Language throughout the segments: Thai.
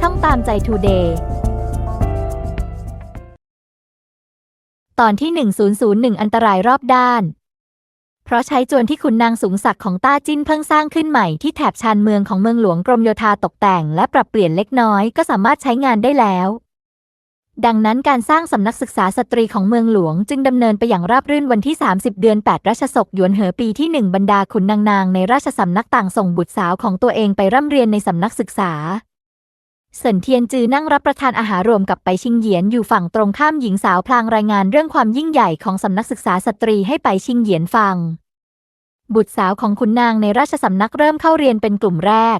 ช่องตามใจทูเดย์ตอนที่ 1001 อันตรายรอบด้าน เพราะใช้จวนที่ขุนนางสูงศักดิ์ของต้าจิ้นเพิ่งสร้างขึ้นใหม่ที่แถบชานเมืองของเมืองหลวงกรมโยธาตกแต่งและปรับเปลี่ยนเล็กน้อยก็สามารถใช้งานได้แล้ว ดังนั้นการสร้างสำนักศึกษาสตรีของเมืองหลวงจึงดำเนินไปอย่างราบรื่นวันที่ 30 เดือน 8 รัชศกหยวนเหอปีที่ 1 บรรดาขุนนางนางในราชสำนักต่างส่งบุตรสาวของตัวเองไปร่ำเรียนในสำนักศึกษา เสินเทียนจือนั่งรับประทานอาหารรวมกับไปชิงเหยียนอยู่ฝั่งตรงข้ามหญิงสาวพลางรายงานเรื่องความยิ่งใหญ่ของสำนักศึกษาสตรีให้ไปชิงเหยียนฟัง บุตรสาวของขุนนางในราชสำนักเริ่มเข้าเรียนเป็นกลุ่มแรก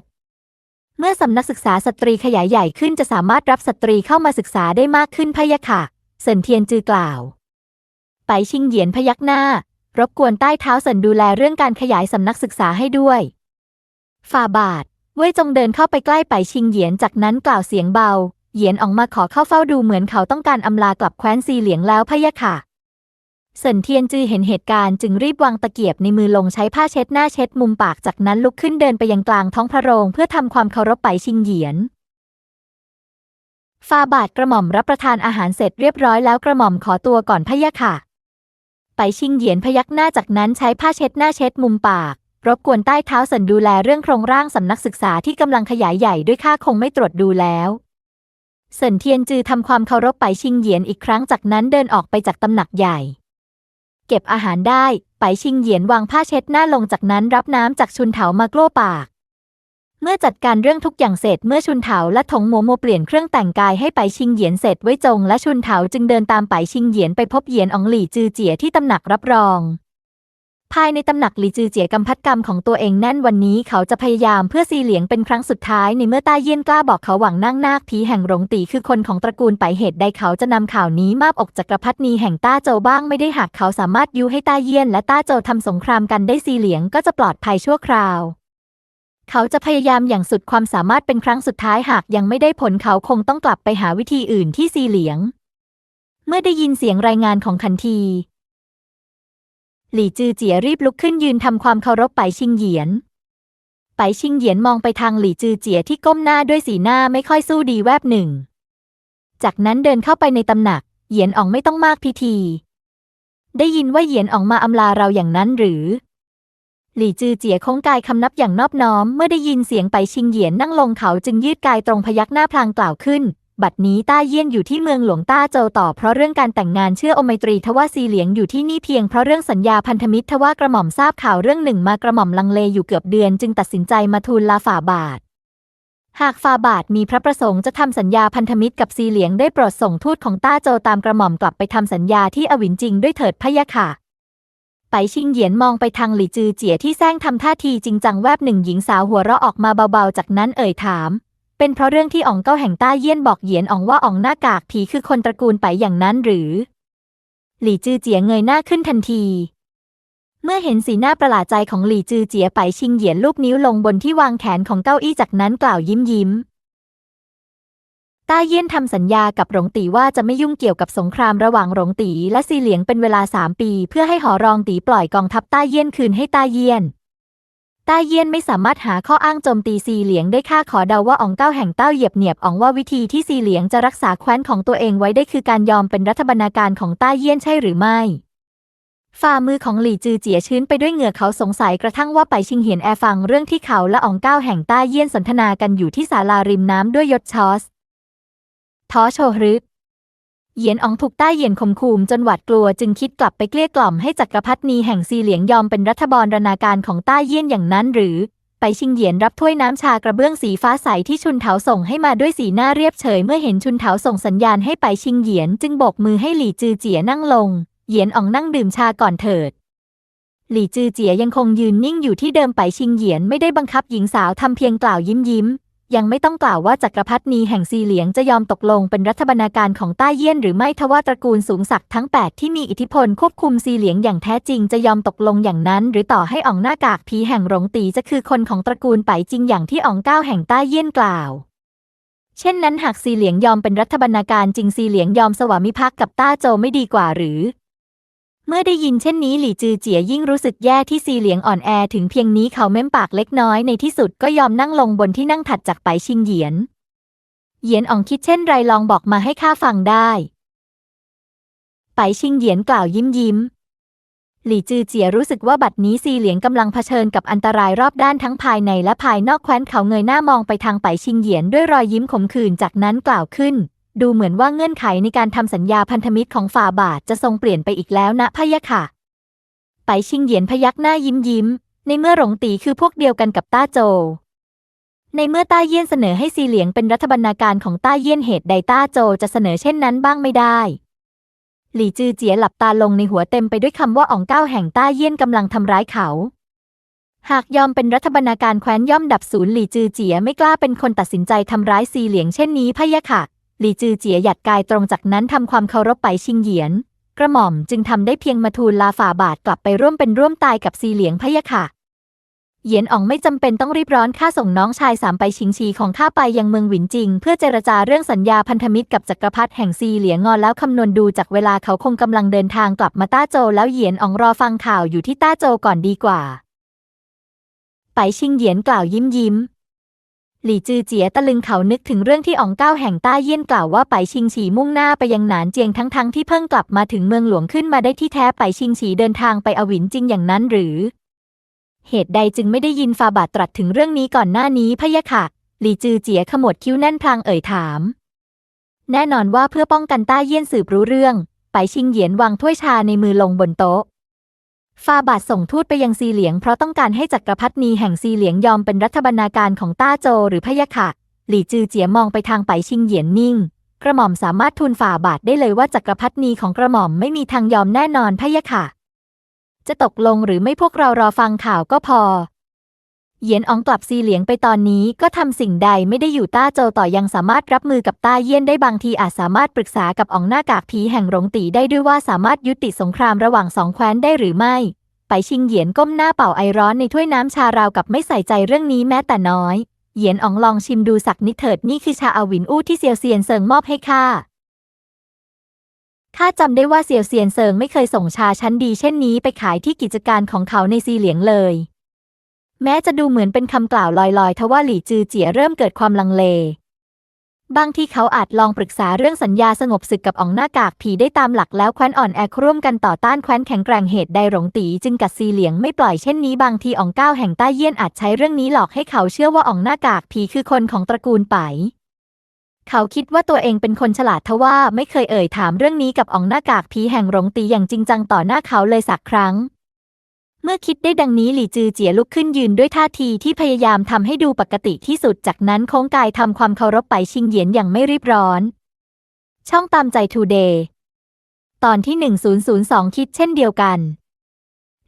เมื่อสำนักศึกษาสตรีขยายใหญ่ขึ้นจะสามารถรับสตรีเข้ามาศึกษาได้มากขึ้นพะยะค่ะเสินเทียนจือกล่าว ไปชิงเหยียนพยักหน้า รบกวนใต้เท้าเสินดูแลเรื่องการขยายสำนักศึกษาให้ด้วยฝ่าบาท เว่ยจงเดินเข้าไปใกล้ไปชิงเหยียนจากนั้นกล่าวเสียงเบา เหยียนออกมาขอเข้าเฝ้าดูเหมือนเขาต้องการอำลากลับแคว้นซีเหลียงแล้วพะยะค่ะเสินเทียนจือเห็นเหตุการณ์จึงรีบวางตะเกียบในมือลงใช้ผ้าเช็ดหน้าเช็ดมุมปากจากนั้นลุกขึ้นเดินไปยังกลางท้องพระโรงเพื่อทำความเคารพไปชิงเหยียนฟาบาทกระหม่อมรับประทานอาหารเสร็จเรียบร้อยแล้วกระหม่อมขอตัวก่อนพะยะค่ะ ไปชิงเหยียนพยักหน้าจากนั้นใช้ผ้าเช็ดหน้าเช็ดมุมปาก รบกวนใต้เท้าสันดูแลเรื่องโครงร่างสำนักศึกษาที่กำลังขยายใหญ่ด้วยข้าคงไม่ตรวจดูแล้วเสินเทียนจือทำความเคารพไปชิงเหยียนอีกครั้งจากนั้นเดินออกไปจากตำหนักใหญ่ เก็บอาหารได้ไปชิงเหยียนวางผ้าเช็ดหน้าลงจากนั้นรับน้ำจากชุนเถามากลั้วปาก เมื่อจัดการเรื่องทุกอย่างเสร็จเมื่อชุนเถาและถงโมโมเปลี่ยนเครื่องแต่งกายให้ไปชิงเหยียนเสร็จไว้จงและชุนเถาจึงเดินตามไปชิงเหยียนไปพบเหยียนอองหลี่จือเจียที่ตำหนักรับรอง ภายในตำหนักหลีจือเจียกำพัดกรรมของตัวเองแน่นวันนี้เขาจะพยายามเพื่อซีเหลียงเป็นครั้งสุดท้ายในเมื่อต้าเยี่ยนกล้าบอกเขาหวังนั่งนาคผีแห่งหลงตีคือคนของตระกูลไปเหตุใดเขาจะนำข่าวนี้มาบอกจักรพรรดินีแห่งต้าโจบ้างไม่ได้หากเขาสามารถยุให้ต้าเยี่ยนและต้าโจทำสงครามกันได้ซีเหลียงก็จะปลอดภัยชั่วคราว เขาจะพยายามอย่างสุดความสามารถเป็นครั้งสุดท้ายหากยังไม่ได้ผลเขาคงต้องกลับไปหาวิธีอื่นที่ซีเหลียง เมื่อได้ยินเสียงรายงานของคันที หลี่จือเจียรีบลุกขึ้นยืนทำความเคารพไปชิงเหยียน ไปชิงเหยียนมองไปทางหลี่จือเจียที่ก้มหน้าด้วยสีหน้าไม่ค่อยสู้ดีแวบหนึ่ง จากนั้นเดินเข้าไปในตำหนัก เหยียนอ๋องไม่ต้องมากพิธี ได้ยินว่าเหยียนอ๋องมาอำลาเราอย่างนั้นหรือ หลี่จือเจียคงกายคำนับอย่างนอบน้อม เมื่อได้ยินเสียงไปชิงเหยียนนั่งลงเขาจึงยืดกายตรงพยักหน้าพลางกล่าวขึ้น บัดนี้ต้าเยี่ยนอยู่ที่เมืองหลวงต้าโจวต่อเพราะเรื่องการแต่งงานเชื่อโอไมตรีทว่าซีเหลียงอยู่ที่นี่เพียงเพราะเรื่องสัญญาพันธมิตรทว่ากระหม่อมทราบข่าวเรื่องหนึ่งมากระหม่อมลังเลอยู่เกือบเดือนจึงตัดสินใจมาทูลลาฝ่าบาท หากฝ่าบาทมีพระประสงค์จะทำสัญญาพันธมิตรกับซีเหลียงได้โปรดส่งทูตของต้าโจตามกระหม่อมกลับไปทำสัญญาที่อวินจริงด้วยเถิดพะยะค่ะไปชิงเหยียนมองไปทางหลี่จือเจี๋ยที่แซงทำท่าทีจริงจังแวบหนึ่งหญิงสาวหัวเราะออกมาเบาๆ จากนั้นเอ่ยถาม เป็นเพราะเรื่องที่อ๋องเก้าแห่งต้าเยี่ยนบอกเหยียนอ๋องว่าอ๋องหน้ากากผีคือคนตระกูลไปอย่างนั้นหรือ หลี่จือเจียเงยหน้าขึ้นทันที เมื่อเห็นสีหน้าประหลาดใจของหลี่จือเจียไปชิงเหยียนลูบนิ้วลงบนที่วางแขนของเก้าอี้จากนั้นกล่าวยิ้มยิ้มต้าเยี่ยนทำสัญญากับหลงตีว่าจะไม่ยุ่งเกี่ยวกับสงครามระหว่างหลงตีและซีเหลียงเป็นเวลาสามปี เพื่อให้หอรองตีปล่อยกองทัพต้าเยี่ยนคืนให้ต้าเยี่ยน ต้าเยี่ยนไม่สามารถหาข้ออ้างโจมตีซีเหลียงได้ค่าขอเดาว่าอองเก้าแห่งเต้าเหยียบเหนียบอองว่าวิธีที่ซีเหลียงจะรักษาแคว้นของตัวเองไว้ได้คือการยอมเป็นรัฐบรรณาการของต้าเยี่ยนใช่หรือไม่ฝ่ามือของหลี่จือเจียชื้นไปด้วยเหงื่อเขาสงสัยกระทั่งว่าไปชิงเหียนแอฟังเรื่องที่เขาและอองเก้าแห่งต้าเยี่ยนสนทนากันอยู่ที่ศาลาริมน้ำด้วยยศชอสท้อโชฮึก เหยียนอองถูกใต้เหยียนข่มขู่จนหวาดกลัวจึงคิดกลับไปเกลี้ยกล่อมให้จักรพรรดินีแห่งซีเหลียงยอมเป็นรัฐบาลรนาการของต้าเยี่ยนอย่างนั้นหรือ ไปชิงเหยียนรับถ้วยน้ำชากระเบื้องสีฟ้าใสที่ชุนเถาส่งให้มาด้วยสีหน้าเรียบเฉยเมื่อเห็นชุนเถาส่งสัญญาณให้ไปชิงเหยียนจึงโบกมือให้หลี่จือเจียนั่งลง เหยียนอองนั่งดื่มชาก่อนเถิด หลี่จือเจียยังคงยืนนิ่งอยู่ที่เดิมไปชิงเหยียนไม่ได้บังคับหญิงสาวทำเพียงกล่าวยิ้มยิ้ม ยังไม่ต้องกล่าวว่าจักรพรรดินีแห่งซีเหลียงจะยอมตกลงเป็นรัฐบรรณาการของต้าเยี่ยนหรือไม่ทว่าตระกูลสูงศักดิ์ทั้ง 8 ที่มีอิทธิพลควบคุมซีเหลียงอย่างแท้จริงจะยอมตกลงอย่างนั้น หรือต่อให้อ่องหน้ากากผีแห่งหลงตีจะคือคนของตระกูลไปจริงอย่างที่อ่องเก้าแห่งต้าเยี่ยนกล่าว เช่นนั้นหากซีเหลียงยอมเป็นรัฐบรรณาการจริงซีเหลียงยอมสวามิภักดิ์กับต้าโจไม่ดีกว่าหรือ เมื่อได้ยินเช่นนี้หลี่จือเจียยิ่งรู้สึกแย่ที่ซีเหลียงอ่อนแอถึงเพียงนี้เขาเม้มปากเล็กน้อยในที่สุดก็ยอมนั่งลงบนที่นั่งถัดจากไปชิงเหยียน เหยียนอ๋องคิดเช่นไรลองบอกมาให้ข้าฟังได้ ไปชิงเหยียนกล่าวยิ้มยิ้มหลี่จือเจียรู้สึกว่าบัดนี้ซีเหลียงกำลังเผชิญกับอันตรายรอบด้านทั้งภายในและภายนอกแคว้นเขาเงยหน้ามองไปทางไปชิงเหยียนด้วยรอยยิ้มขมขื่นจากนั้นกล่าวขึ้น ดูเหมือนว่าเงื่อนไขในการทำสัญญาพันธมิตรของฝ่าบาทจะทรงเปลี่ยนไปอีกแล้วนะพะยะค่ะ ไปชิงเหยียนพยักหน้ายิ้มยิ้ม ในเมื่อหลงตีคือพวกเดียวกันกับต้าโจ ในเมื่อต้าเยี่ยนเสนอให้ซีเหลียงเป็นรัฐบรรณาการของต้าเยี่ยนเหตุใดต้าโจจะเสนอเช่นนั้นบ้างไม่ได้ หลี่จือเจียหลับตาลงในหัวเต็มไปด้วยคำว่าอ่องก้าวแห่งต้าเยี่ยนกำลังทำร้ายเขา หากยอมเป็นรัฐบรรณาการแคว้นย่อมดับศูนย์หลี่จือเจียไม่กล้าเป็นคนตัดสินใจทำร้ายซีเหลียงเช่นนี้พะยะค่ะ หลี่จือเจียหยัดกายตรงจากนั้นทำความเคารพไปชิงเหยียน กระหม่อมจึงทำได้เพียงมาทูลลาฝ่าบาทกลับไปร่วมเป็นร่วมตายกับซีเหลียงพะยะค่ะ เหยียนอ๋องไม่จำเป็นต้องรีบร้อนข้าส่งน้องชายสามไปชิงชีของข้าไปยังเมืองหวินจิง เพื่อเจรจาเรื่องสัญญาพันธมิตรกับจักรพรรดิแห่งซีเหลียงงอนแล้วคำนวณดูจากเวลาเขาคงกำลังเดินทางกลับมาต้าโจแล้วเหยียนอ๋องรอฟังข่าวอยู่ที่ต้าโจก่อนดีกว่า ไปชิงเหยียนกล่าวยิ้มยิ้ม หลี่จือเจียตะลึงเขานึกถึงเรื่องที่อ๋องก้าวแห่งต้าเยี่ยนกล่าวว่าไปชิงฉีมุ่งหน้าไปยังหนานเจียงทั้งๆทที่เพิ่งกลับมาถึงเมืองหลวงขึ้นมาได้ที่แท้ไปชิงฉีเดินทางไปอวินจริงอย่างนั้นหรือ เหตุใดจึงไม่ได้ยินฟาบาทตรัสถึงเรื่องนี้ก่อนหน้านี้พะยะค่ะ หลี่จือเจียขมวดคิ้วแน่นพลางเอ่ยถาม แน่นอนว่าเพื่อป้องกันต้าเยี่ยนสืบรู้เรื่อง ไปชิงเหยียนวางถ้วยชาในมือลงบนโต๊ะ ฟาบาทส่งทูตไปยังซีเหลียงเพราะต้องการให้จักรพรรดินีแห่งซีเหลียงยอมเป็นรัฐบรรณาการของต้าโจหรือพยะค่ะ หลี่จือเจียมองไปทางไปชิงเหยียนนิ่ง กระหม่อมสามารถทูลฝ่าบาทได้เลยว่าจักรพรรดินีของกระหม่อมไม่มีทางยอมแน่นอนพะยะค่ะ จะตกลงหรือไม่พวกเรารอฟังข่าวก็พอ เหยียนอองกลับซีเหลียงไปตอนนี้ก็ทำสิ่งใดไม่ได้อยู่ต้าโจต่อยังสามารถรับมือกับต้าเยี่ยนได้บางทีอาจสามารถปรึกษากับอองหน้ากากผีแห่งหลงตีได้ด้วยว่าสามารถยุติสงครามระหว่างสองแคว้นได้หรือไม่ ไปชิงเหยียนก้มหน้าเป่าไอร้อนในถ้วยน้ำชาราวกับไม่ใส่ใจเรื่องนี้แม้แต่น้อย เหยียนอองลองชิมดูสักนิดเถิดนี่คือชาอาวินอู้ที่เซียวเซียนเซิงมอบให้ข้าข้าจำได้ว่าเซียวเซียนเซิงไม่เคยส่งชาชั้นดีเช่นนี้ไปขายที่กิจการของเขาในซีเหลียงเลย แม้จะดูเหมือนเป็นคำกล่าวลอยๆ ทว่าหลี่จือเจี๋ยเริ่มเกิดความลังเล บางที่เขาอาจลองปรึกษาเรื่องสัญญาสงบศึกกับอ๋องหน้ากากผีได้ตามหลักแล้วแคว้นอ่อนแอร่วมกันต่อต้านแคว้นแข็งแกร่งเหตุใดหลงตีจึงกัดซีเหลียงไม่ปล่อยเช่นนี้บางทีอ๋องก้าวแห่งใต้เยี่ยนอาจใช้เรื่องนี้หลอกให้เขาเชื่อว่าอ๋องหน้ากากผีคือคนของตระกูลไปเขาคิดว่าตัวเองเป็นคนฉลาดทว่าไม่เคยเอ่ยถามเรื่องนี้กับอ๋องหน้ากากผีแห่งหลงตีอย่างจริงจังต่อหน้าเขาเลยสักครั้ง เมื่อคิดได้ดังนี้หลี่จือเจียลุกขึ้นยืนด้วยท่าทีที่พยายามทำให้ดูปกติที่สุด จากนั้นโค้งกายทำความเคารพไปชิงเหยียนอย่างไม่รีบร้อน ช่องตามใจทูเดย์ตอนที่ 1002 คิดเช่นเดียวกัน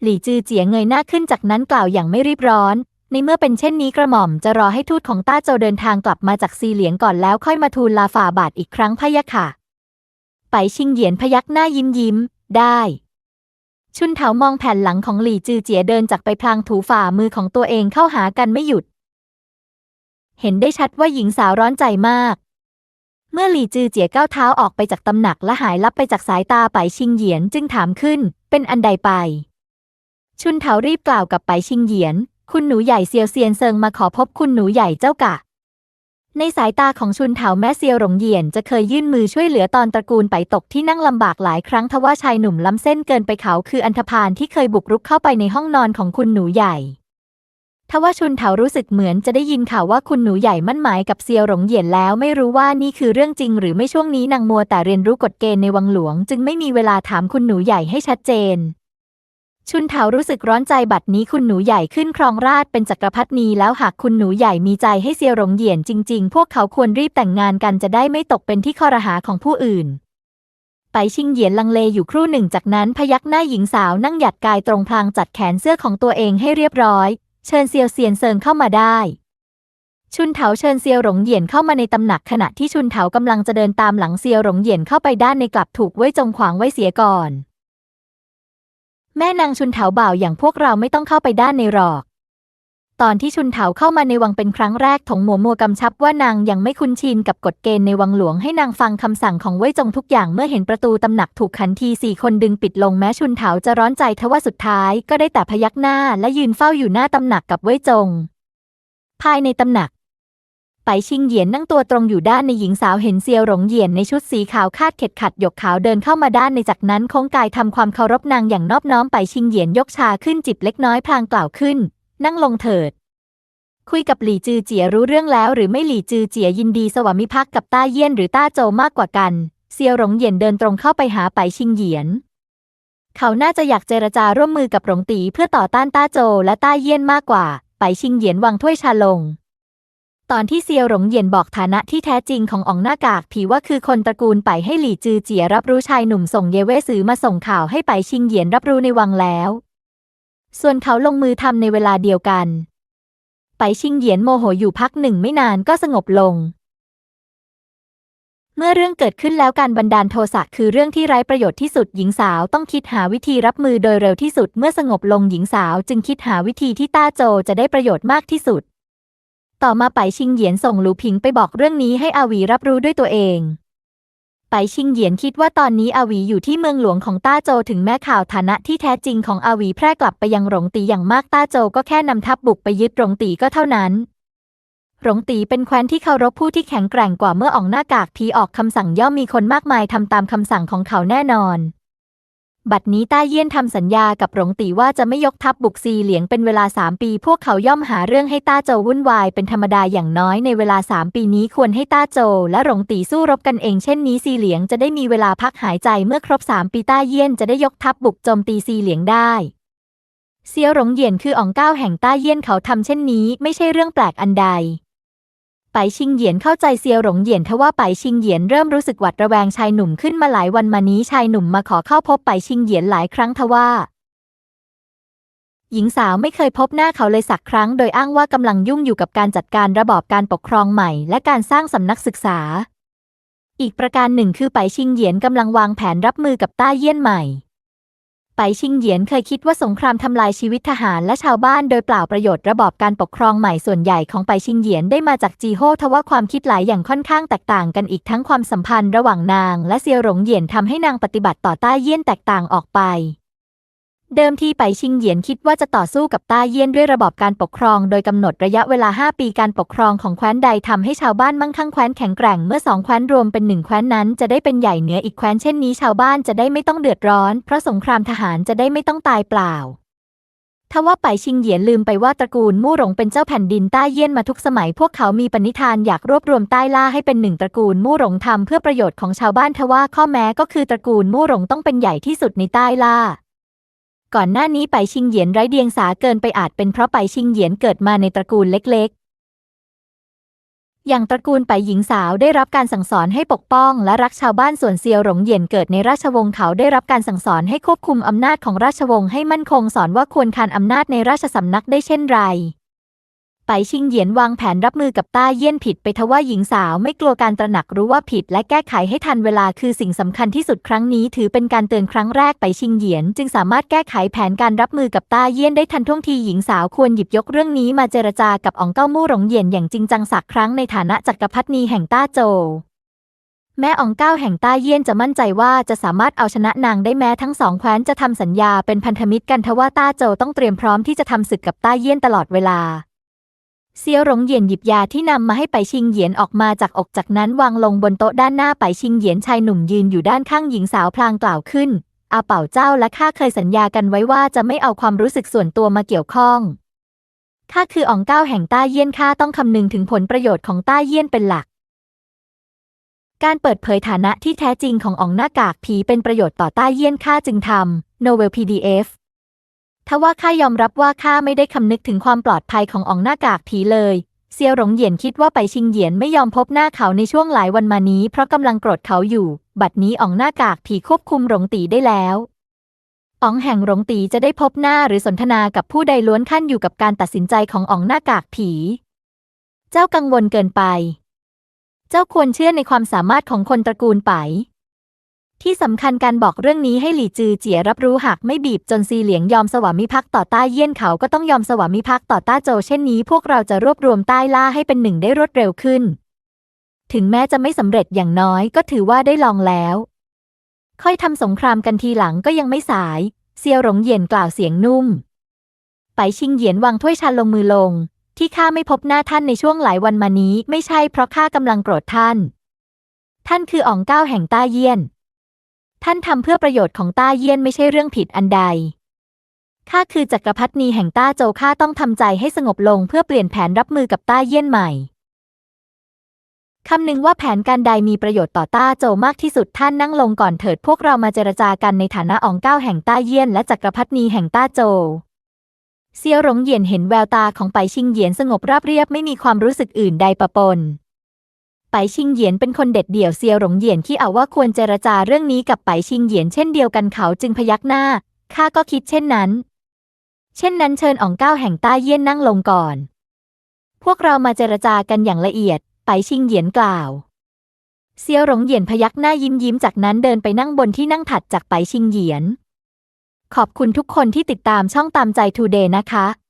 หลี่จือเจียเงยหน้าขึ้นจากนั้นกล่าวอย่างไม่รีบร้อน ในเมื่อเป็นเช่นนี้กระหม่อมจะรอให้ทูตของต้าโจวเดินทางกลับมาจากซีเหลียงก่อนแล้วค่อยมาทูลลาฝ่าบาทอีกครั้งพะยะค่ะ ไปชิงเหยียนพยักหน้ายิ้มยิ้มได้ ชุนเถามองแผ่นหลังของหลี่จือเจียเดินจากไปพลางถูฝ่ามือของตัวเองเข้าหากันไม่หยุด เห็นได้ชัดว่าหญิงสาวร้อนใจมาก เมื่อหลี่จือเจียก้าวเท้าออกไปจากตำหนักและหายลับไปจากสายตาไปชิงเหยียนจึงถามขึ้น เป็นอันใดไป ชุนเถารีบกล่าวกับไปชิงเหยียน คุณหนูใหญ่เซียวเซียนเซิงมาขอพบคุณหนูใหญ่เจ้ากะ ในสายตาของชุนเถาแม้เซียวหลงเหยียนจะเคยยื่นมือช่วยเหลือตอนตระกูลไปตกที่นั่งลำบากหลายครั้งทว่าชายหนุ่มล้ำเส้นเกินไปเขาคืออันธพาลที่เคยบุกรุกเข้าไปในห้องนอนของคุณหนูใหญ่ทว่าชุนเถารู้สึกเหมือนจะได้ยินข่าวว่าคุณหนูใหญ่มั่นหมายกับเซียวหลงเหยียนแล้วไม่รู้ว่านี่คือเรื่องจริง หรือไม่ช่วงนี้นางมัวแต่เรียนรู้กฎเกณฑ์ในวังหลวง จึงไม่มีเวลาถามคุณหนูใหญ่ให้ชัดเจน ชุนเถารู้สึกร้อนใจบัดนี้คุณหนูใหญ่ขึ้นครองราชเป็นจักรพรรดินีแล้วหากคุณหนูใหญ่มีใจให้เซียวหลงเหยียนจริง ๆ พวกเขาควรรีบแต่งงานกันจะได้ไม่ตกเป็นที่คอรหาของผู้อื่น ไปชิงเหยียนลังเลอยู่ครู่หนึ่งจากนั้นพยักหน้าหญิงสาวนั่งหยัดกายตรงพลางจัดแขนเสื้อของตัวเองให้เรียบร้อย เชิญเซียวเซียนเซิงเข้ามาได้ ชุนเถาเชิญเซียวหลงเหยียนเข้ามาในตำหนักขณะที่ชุนเถากำลังจะเดินตามหลังเซียวหลงเหยียนเข้าไปด้านในกลับถูกไว้จงขวางไว้เสียก่อน แม่นางชุนเถาบ่าวอย่างพวกเราไม่ต้องเข้าไปด้านในหรอก ตอนที่ชุนเถาเข้ามาในวังเป็นครั้งแรกถงหมัวมัวกำชับว่านางยังไม่คุ้นชินกับกฎเกณฑ์ในวังหลวงให้นางฟังคำสั่งของเว่ยจงทุกอย่างเมื่อเห็นประตูตำหนักถูกขันทีสี่คนดึงปิดลงแม้ชุนเถาจะร้อนใจทว่าสุดท้ายก็ได้แต่พยักหน้าและยืนเฝ้าอยู่หน้าตำหนักกับเว่ยจง ภายในตำหนัก ไปชิงเหยียนนั่งตัวตรงอยู่ด้านในหญิงสาวเห็นเซียวหลงเหยียนในชุดสีขาวคาดเข็ดขัดหยกขาวเดินเข้ามาด้านในจากนั้นโค้งกายทำความเคารพนางอย่างนอบน้อมไปชิงเหยียนยกชาขึ้นจิบเล็กน้อยพลางกล่าวขึ้น นั่งลงเถิด คุยกับหลี่จือเจียรู้เรื่องแล้ว หรือไม่หลี่จือเจียยินดีสวามิภักดิ์กับต้าเยี่ยนหรือต้าโจมากกว่ากัน เซียวหลงเหยียนเดินตรงเข้าไปหาไปชิงเหยียนเขาน่าจะอยากเจรจาร่วมมือกับหลงตีเพื่อต่อต้านต้าโจ และต้าเยี่ยนมากกว่า ไปชิงเหยียนวางถ้วยชาลง ตอนที่เซียวหลงเยียนบอกฐานะที่แท้จริงของอ๋องหน้ากากผีว่าคือคนตระกูลไปให้หลี่จือเจียรับรู้ชายหนุ่มส่งเยเว่ซือมาส่งข่าวให้ไปชิงเหยียนรับรู้ในวังแล้ว ส่วนเขาลงมือทำในเวลาเดียวกัน ไปชิงเหยียนโมโหอยู่พักหนึ่งไม่นานก็สงบลง เมื่อเรื่องเกิดขึ้นแล้วการบันดาลโทสะคือเรื่องที่ไร้ประโยชน์ที่สุดหญิงสาวต้องคิดหาวิธีรับมือโดยเร็วที่สุดเมื่อสงบลงหญิงสาวจึงคิดหาวิธีที่ต้าโจจะได้ประโยชน์มากที่สุด ต่อมาไปชิงเหยียนส่งหลูผิงไปบอกเรื่องนี้ให้อาหวีรับรู้ด้วยตัวเองไปชิงเหยียนคิดว่าตอนนี้อาหวีอยู่ที่เมืองหลวงของต้าโจถึงแม้ข่าวฐานะที่แท้จริงของอาหวีแพร่กลับไปยังหลงตีอย่างมากต้าโจก็แค่นำทัพบุกไปยึดหลงตีก็เท่านั้นหลงตีเป็นแคว้นที่เคารพผู้ที่แข็งแกร่งกว่าเมื่อออกหน้ากากผีออกคำสั่งย่อมมีคนมากมายทำตามคำสั่งของเขาแน่นอน บัดนี้ต้าเยี่ยนทำสัญญากับหลงตีว่าจะไม่ยกทัพบุกซีเหลียงเป็นเวลาสามปี พวกเขาย่อมหาเรื่องให้ต้าโจวุ่นวายเป็นธรรมดาอย่างน้อยในเวลาสามปีนี้ควรให้ต้าโจ และหลงตีสู้รบกันเองเช่นนี้ซีเหลียงจะได้มีเวลาพักหายใจเมื่อครบสามปีต้าเยี่ยนจะได้ยกทัพบุกโจมตีซีเหลียงได้เซียวหลงเหยียนคืออ่องก้าวแห่งต้าเยี่ยนเขาทำเช่นนี้ ไม่ใช่เรื่องแปลกอันใด ไปชิงเหยียนเข้าใจเซียวหลงเหยียนทว่าไปชิงเหยียนเริ่มรู้สึกหวัดระแวงชายหนุ่มขึ้นมาหลายวันมานี้ชายหนุ่มมาขอเข้าพบไปชิงเหยียนหลายครั้งทว่า หญิงสาวไม่เคยพบหน้าเขาเลยสักครั้ง โดยอ้างว่ากำลังยุ่งอยู่กับการจัดการระบอบการปกครองใหม่ และการสร้างสำนักศึกษา อีกประการหนึ่งคือไปชิงเหยียนกำลังวางแผนรับมือกับต้าเยี่ยนใหม่ ไปชิงเหยียนเคยคิดว่าสงครามทำลายชีวิตทหารและชาวบ้านโดยเปล่าประโยชน์ระบอบการปกครองใหม่ส่วนใหญ่ของไปชิงเหยียนได้มาจากจีโฮทว่าความคิดหลายอย่างค่อนข้างแตกต่างกันอีกทั้งความสัมพันธ์ระหว่างนาง และเซียวหลงเหยียนทำให้นางปฏิบัติต่อต้าเยี่ยนแตกต่างออกไป เดิมทีไปชิงเหยียนคิดว่าจะต่อสู้กับต้าเยี่ยนด้วยระบอบการปกครอง โดยกำหนดระยะเวลา 5 ปีการปกครองของแคว้นใดทำให้ชาวบ้านมั่งคั่งแคว้นแข็งแกร่งเมื่อสองแคว้นรวมเป็นหนึ่งแคว้นนั้นจะได้เป็นใหญ่เหนืออีกแคว้นเช่นนี้ชาวบ้านจะได้ไม่ต้องเดือดร้อน เพราะสงครามทหารจะได้ไม่ต้องตายเปล่าทว่าไปชิงเหยียนลืมไปว่าตระกูลมู่หลงเป็นเจ้าแผ่นดินใต้เยี่ยนมาทุกสมัย พวกเขามีปณิธานอยากรวบรวมใต้ล่าให้เป็นหนึ่งตระกูลมู่หลงทำเพื่อประโยชน์ของชาวบ้านทว่าข้อแม้ก็คือตระกูลมู่หลงต้องเป็นใหญ่ที่สุดในใต้ล่า ก่อนหน้านี้ไปชิงเหยียนไร้เดียงสาเกินไปอาจเป็นเพราะไปชิงเหยียนเกิดมาในตระกูลเล็กๆ อย่างตระกูลไปหญิงสาวได้รับการสั่งสอนให้ปกป้อง และรักชาวบ้านส่วนเซียวหลงเหยียนเกิดในราชวงศ์เขาได้รับการสั่งสอนให้ควบคุมอำนาจของราชวงศ์ให้มั่นคงสอนว่าควรคานอำนาจในราชสำนักได้เช่นไร ไปชิงเหยียนวางแผนรับมือกับต้าเยี่ยนผิดไปทว่าหญิงสาวไม่กลัวการตระหนักรู้ว่าผิดและแก้ไขให้ทันเวลาคือสิ่งสำคัญที่สุดครั้งนี้ถือเป็นการเตือนครั้งแรกไปชิงเหยียน จึงสามารถแก้ไขแผนการรับมือกับต้าเยี่ยนได้ทันท่วงทีหญิงสาวควรหยิบยกเรื่องนี้มาเจรจากับอ๋องเก้ามู่หลงเหยียนอย่างจริงจังสักครั้งในฐานะจักรพรรดินีแห่งต้าโจวแม้อองเก้าแห่งต้าเยี่ยนจะมั่นใจว่าจะสามารถเอาชนะนางได้แม้ทั้งสองแคว้นจะทำสัญญาเป็นพันธมิตรกันทว่าต้าโจวต้องเตรียมพร้อมที่จะทำศึกกับต้าเยี่ยนตลอดเวลา เซียวหลงเหยียนหยิบยาที่นำมาให้ไปชิงเหยียนออกมาจากอกจากนั้นวางลงบนโต๊ะด้านหน้าไปชิงเหยียนชายหนุ่มยืนอยู่ด้านข้างหญิงสาวพลางกล่าวขึ้น อาเป่าเจ้าและข้าเคยสัญญากันไว้ว่าจะไม่เอาความรู้สึกส่วนตัวมาเกี่ยวข้องข้าคืออ่องก้าแห่งต้าเยี่ยนข้าต้องคำนึงถึงผลประโยชน์ของต้าเยี่ยนเป็นหลัก การเปิดเผยฐานะที่แท้จริงของอองหน้ากากผีเป็นประโยชน์ต่อต้าเยี่ยนข้าจึงทำ Novel PDF ทว่าข้ายอมรับว่าข้าไม่ได้คำนึกถึงความปลอดภัยของอ๋องหน้ากากผีเลย เซียวหลงเหยียนคิดว่าไปชิงเหยียนไม่ยอมพบหน้าเขาในช่วงหลายวันมานี้ เพราะกำลังโกรธเขาอยู่ บัดนี้อ๋องหน้ากากผีควบคุมหลงตีได้แล้วอ๋องแห่งหลงตีจะได้พบหน้าหรือสนทนากับผู้ใดล้วนขั้นอยู่กับการตัดสินใจของอ๋องหน้ากากผี เจ้ากังวลเกินไป เจ้าควรเชื่อในความสามารถของคนตระกูลไป ที่สำคัญการบอกเรื่องนี้ให้หลี่จือเจี๋ยรับรู้หากไม่บีบจนซีเหลียงยอมสวามิภักดิ์ต่อต้าเยี่ยนเขาก็ต้องยอมสวามิภักดิ์ต่อต้าโจเช่นนี้พวกเราจะรวบรวมใต้ล่าให้เป็นหนึ่งได้รวดเร็วขึ้น ถึงแม้จะไม่สำเร็จอย่างน้อยก็ถือว่าได้ลองแล้ว ค่อยทำสงครามกันทีหลังก็ยังไม่สาย เซียวหลงเหยียนกล่าวเสียงนุ่ม ไปชิงเหยียนวางถ้วยชาลงมือลง ที่ข้าไม่พบหน้าท่านในช่วงหลายวันมานี้ ไม่ใช่เพราะข้ากำลังโกรธท่าน ท่านคืออ๋องก้าวแห่งต้าเยี่ยน ท่านทำเพื่อประโยชน์ของต้าเยี่ยนไม่ใช่เรื่องผิดอันใด ข้าคือจักรพรรดินีแห่งต้าโจข้าต้องทำใจให้สงบลงเพื่อเปลี่ยนแผนรับมือกับต้าเยี่ยนใหม่คำนึงว่าแผนการใดมีประโยชน์ต่อต้าโจมากที่สุดท่านนั่งลงก่อนเถิดพวกเรามาเจรจากันในฐานะอองเก้าแห่งต้าเยี่ยนและจักรพรรดินีแห่งต้าโจเซียวหลงเหยียนเห็นแววตาของไปชิงเหยียนสงบราบเรียบไม่มีความรู้สึกอื่นใดปะปน ไปชิงเหยียนเป็นคนเด็ดเดี่ยวเซียวหลงเหยียนที่เอาว่าควรเจรจาเรื่องนี้กับไปชิงเหยียนเช่นเดียวกันเขาจึงพยักหน้า ข้าก็คิดเช่นนั้น เช่นนั้นเชิญอองก้าแห่งต้าเยี่ยนนั่งลงก่อน พวกเรามาเจรจากันอย่างละเอียด ไปชิงเหยียนกล่าว เซียวหลงเหยียนพยักหน้ายิ้มยิ้มจากนั้นเดินไปนั่งบนที่นั่งถัดจากไปชิงเหยียน ขอบคุณทุกคนที่ติดตามช่องตามใจทูเดย์นะคะ